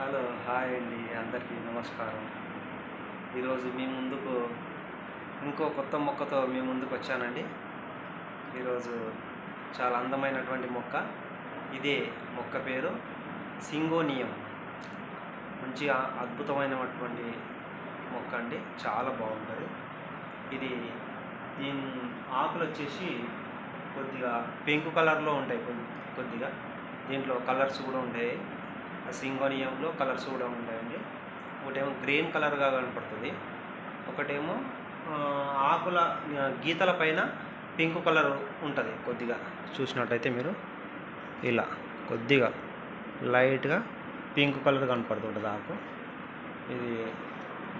Hello hi అండి అందరికీ నమస్కారం. ఈరోజు మీ ముందుకు ఇంకో కొత్త మొక్కతో మీ ముందుకు వచ్చానండి. ఈరోజు చాలా అందమైనటువంటి మొక్క. ఇదే మొక్క పేరు సింగోనియం. మంచిగా అద్భుతమైనటువంటి మొక్క అండి చాలా బాగుంటుంది. ఇది దీని ఆకులు వచ్చేసి కొద్దిగా పింక్ కలర్లో ఉంటాయి కొద్ది- కొద్దిగా. దీంట్లో కలర్స్ కూడా ఉంటాయి. సింగోనియంలో కలర్స్ కూడా ఉంటాయండి. ఒకటేమో గ్రీన్ కలర్గా కనపడుతుంది. ఒకటేమో ఆకుల గీతల పైన పింక్ కలర్ ఉంటుంది కొద్దిగా. చూసినట్టయితే మీరు ఇలా కొద్దిగా లైట్గా పింక్ కలర్ కనపడుతుంటుంది ఆకు. ఇది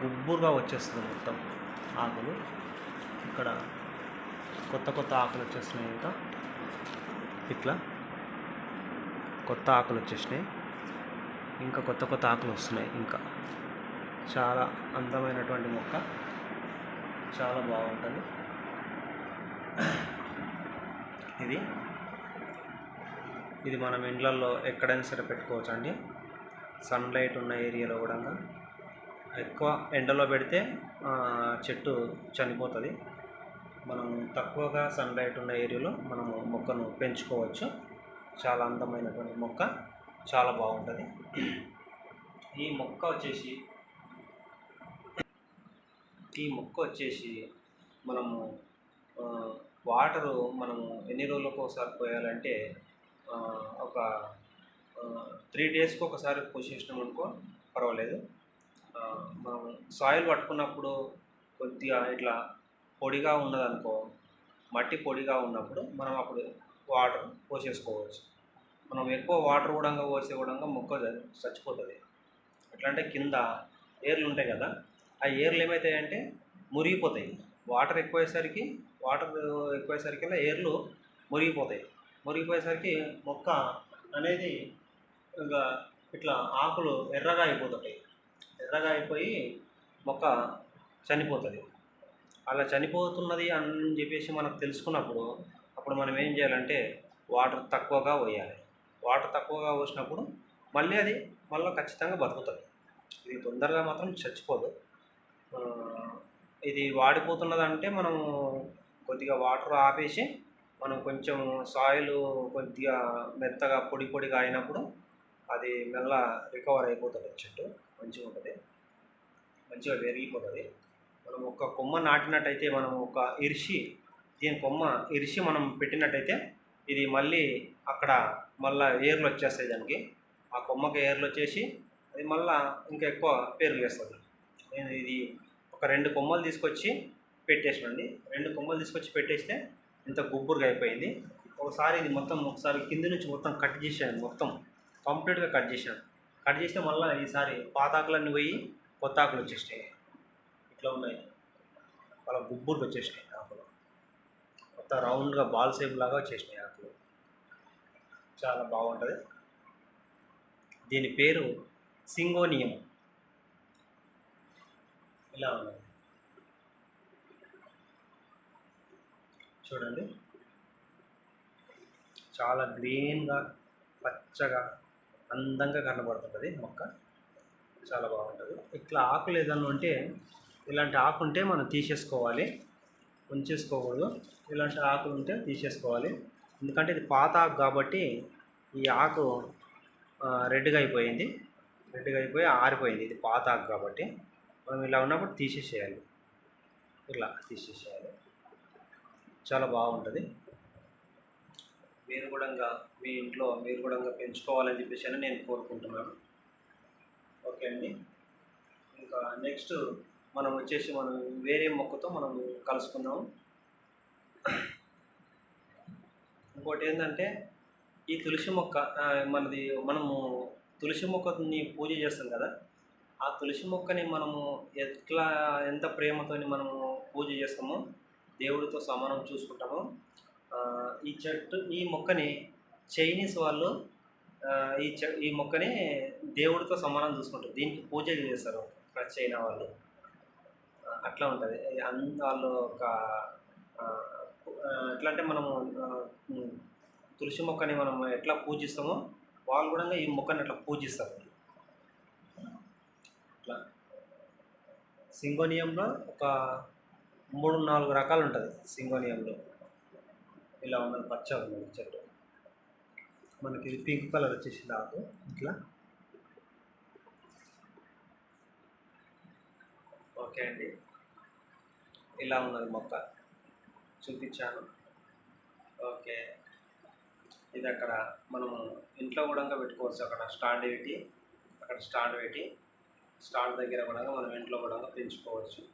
గుబ్బురుగా వచ్చేస్తుంది మొత్తం ఆకులు. ఇక్కడ కొత్త కొత్త ఆకులు వచ్చేస్తున్నాయి ఇంకా. ఇట్లా కొత్త ఆకులు వచ్చేసినాయి. ఇంకా కొత్త కొత్త ఆకులు వస్తున్నాయి. ఇంకా చాలా అందమైనటువంటి మొక్క. చాలా బాగుంటుంది. ఇది. ఇది మనం ఇండ్లల్లో ఎక్కడైనా సరే పెట్టుకోవచ్చు అండి సన్లైట్ ఉన్న ఏరియాలో కూడా ఎక్కువ ఎండలో పెడితే చెట్టు చనిపోతుంది. మనం తక్కువగా సన్లైట్ ఉన్న ఏరియాలో మనము మొక్కను పెంచుకోవచ్చు. చాలా అందమైనటువంటి మొక్క. చాలా బాగుంటుంది. ఈ మొక్క వచ్చేసి ఈ మొక్క వచ్చేసి మనము వాటరు మనము ఎన్ని రోజులకు ఒకసారి పోయాలంటే ఒక త్రీ డేస్కి ఒకసారి పోసేసినాం అనుకో పర్వాలేదు. మనం సాయిల్ పట్టుకున్నప్పుడు కొద్దిగా ఇట్లా పొడిగా ఉన్నదనుకో మట్టి పొడిగా ఉన్నప్పుడు మనం అప్పుడు వాటర్ పోసేసుకోవచ్చు. మనం ఎక్కువ వాటర్ కూడా పోసే కూడా మొక్క చచ్చిపోతుంది. ఎట్లా అంటే కింద ఏర్లు ఉంటాయి కదా ఆ ఏర్లు ఏమవుతాయంటే మురిగిపోతాయి. వాటర్ ఎక్కువయ్యేసరికి వాటర్ ఎక్కువయ్యేసరికి ఏర్లు మురిగిపోతాయి. మురిగిపోయేసరికి మొక్క అనేది ఇక ఇట్లా ఆకులు ఎర్రగా అయిపోతుంటాయి. ఎర్రగా అయిపోయి మొక్క చనిపోతుంది. అలా చనిపోతున్నది అని చెప్పేసి మనకు తెలుసుకున్నప్పుడు అప్పుడు మనం ఏం చేయాలంటే వాటర్ తక్కువగా పోయాలి. వాటర్ తక్కువగా పోసినప్పుడు మళ్ళీ అది మళ్ళీ ఖచ్చితంగా బతుకుతుంది. ఇది తొందరగా మాత్రం చచ్చిపోదు. ఇది వాడిపోతున్నదంటే మనం కొద్దిగా వాటర్ ఆపేసి మనం కొంచెం సాయిల్ కొద్దిగా మెత్తగా పొడి పొడిగా అయినప్పుడు అది మెల్ల రికవర్ అయిపోతుంది చెట్టు. మంచిగా ఉంటుంది. మంచిగా పెరిగిపోతుంది. మనం ఒక కొమ్మ నాటినట్టయితే మనం ఒక ఇరిసి దీని కొమ్మ ఇరిసి మనం పెట్టినట్టయితే ఇది మళ్ళీ అక్కడ మళ్ళా ఏర్లు వచ్చేస్తాయి దానికి. ఆ కొమ్మకి ఏర్లు వచ్చేసి అది మళ్ళా ఇంకా ఎక్కువ పేర్లు వేస్తుంది నేను ఇది ఒక రెండు కొమ్మలు తీసుకొచ్చి పెట్టేసినండి. రెండు కొమ్మలు తీసుకొచ్చి పెట్టేస్తే ఇంత గుబ్బురుగా అయిపోయింది. ఒకసారి ఇది మొత్తం ఒకసారి కింది నుంచి మొత్తం కట్ చేసాను మొత్తం. కంప్లీట్గా కట్ చేశాను. కట్ చేస్తే మళ్ళీ ఈసారి పాతాకులన్నీ పోయి కొత్త ఆకులు వచ్చేసినాయి. ఇట్లా ఉన్నాయి. వాళ్ళ గుబ్బురుకు వచ్చేసినాయి ఆకులు. కొత్త రౌండ్గా బాల్ షేప్ లాగా వచ్చేసినాయి ఆకులు చాలా బాగుంటుంది. దీని పేరు సింగోనియం. ఇలా ఉన్నది చూడండి. చాలా గ్రీన్గా పచ్చగా అందంగా కనబడుతుంటుంది మొక్క. చాలా బాగుంటుంది. ఇట్లా ఆకులు ఏదన్నా ఉంటే ఇలాంటి ఆకు ఉంటే మనం తీసేసుకోవాలి. ఉంచేసుకోకూడదు. ఇలాంటి ఆకులు ఉంటే తీసేసుకోవాలి. ఎందుకంటే ఇది పాత ఆకు కాబట్టి ఈ ఆకు రెడ్గా అయిపోయింది. రెడ్గా అయిపోయి ఆరిపోయింది. ఇది పాత ఆకు కాబట్టి మనం ఇలా ఉన్నప్పుడు తీసేసేయాలి. ఇలా తీసేసేయాలి. చాలా బాగుంటుంది. మీరు కూడా ఇంకా మీ ఇంట్లో మీరు కూడా ఇంకా పెంచుకోవాలని చెప్పేసి అని నేను కోరుకుంటున్నాను. ఓకే అండి. ఇంకా నెక్స్ట్ మనం వచ్చేసి మనం వేరే మొక్కతో మనం కలుసుకున్నాం ఇంకోటి ఏంటంటే ఈ తులసి మొక్క మనది మనము తులసి మొక్కని పూజ చేస్తాం కదా ఆ తులసి మొక్కని మనము ఎట్లా ఎంత ప్రేమతో మనము పూజ చేస్తామో దేవుడితో సమానం చూసుకుంటామో. ఈ చెట్టు ఈ మొక్కని చైనీస్ వాళ్ళు ఈ చె ఈ మొక్కని దేవుడితో సమానం చూసుకుంటారు. దీనికి పూజలు చేస్తారు. ఇక్కడ చైనా వాళ్ళు. అట్లా ఉంటుంది. వాళ్ళు ఒక ఎట్లా అంటే మనము తులసి మొక్కని మనం ఎట్లా పూజిస్తామో వాళ్ళు కూడా ఈ మొక్కని అట్లా పూజిస్తారు. అట్లా. సింగోనియంలో ఒక మూడు నాలుగు రకాలు ఉంటుంది సింగోనియంలో. ఇలా ఉన్నది పచ్చ ఉన్నది చెట్టు. మనకి ఇది పింక్ కలర్ వచ్చేసి రాదు ఇట్లా. ఓకే అండి. ఇలా ఉన్నది మొక్క చూపించాను. ఓకే. ఇది అక్కడ మనము ఇంట్లో కూడా పెట్టుకోవచ్చు. అక్కడ స్టాండ్ పెట్టి అక్కడ స్టాండ్ పెట్టి స్టాండ్ దగ్గర కూడా మనం ఇంట్లో కూడా పెంచుకోవచ్చు.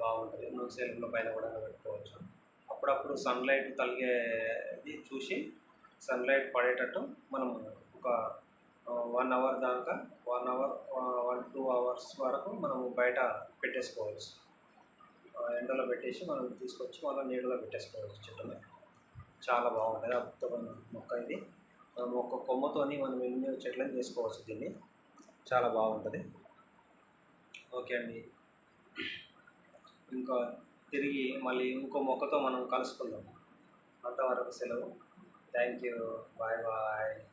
బాగుంటుంది. నువ్వు సెల్ఫ్ల పైన కూడా పెట్టుకోవచ్చు. అప్పుడప్పుడు సన్లైట్ తలిగేది చూసి సన్లైట్ పడేటట్టు మనం ఒక వన్ అవర్ దాకా one hour one two hours వరకు మనం బయట పెట్టేసుకోవచ్చు. ఎండలో పెట్టేసి మనం తీసుకొచ్చి మళ్ళీ నీడలో పెట్టేసుకోవచ్చు చెట్టుని. చాలా బాగుంటుంది. అద్భుతమైన మొక్క ఇది. మనం ఒక కొమ్మతోని మనం ఎన్ని చెట్లను చేసుకోవచ్చు దీన్ని. చాలా బాగుంటుంది. ఓకే అండి. ఇంకా తిరిగి మళ్ళీ ఇంకో మొక్కతో మనం కలుసుకుందాం. అంతవరకు సెలవు. Thank you. Bye bye.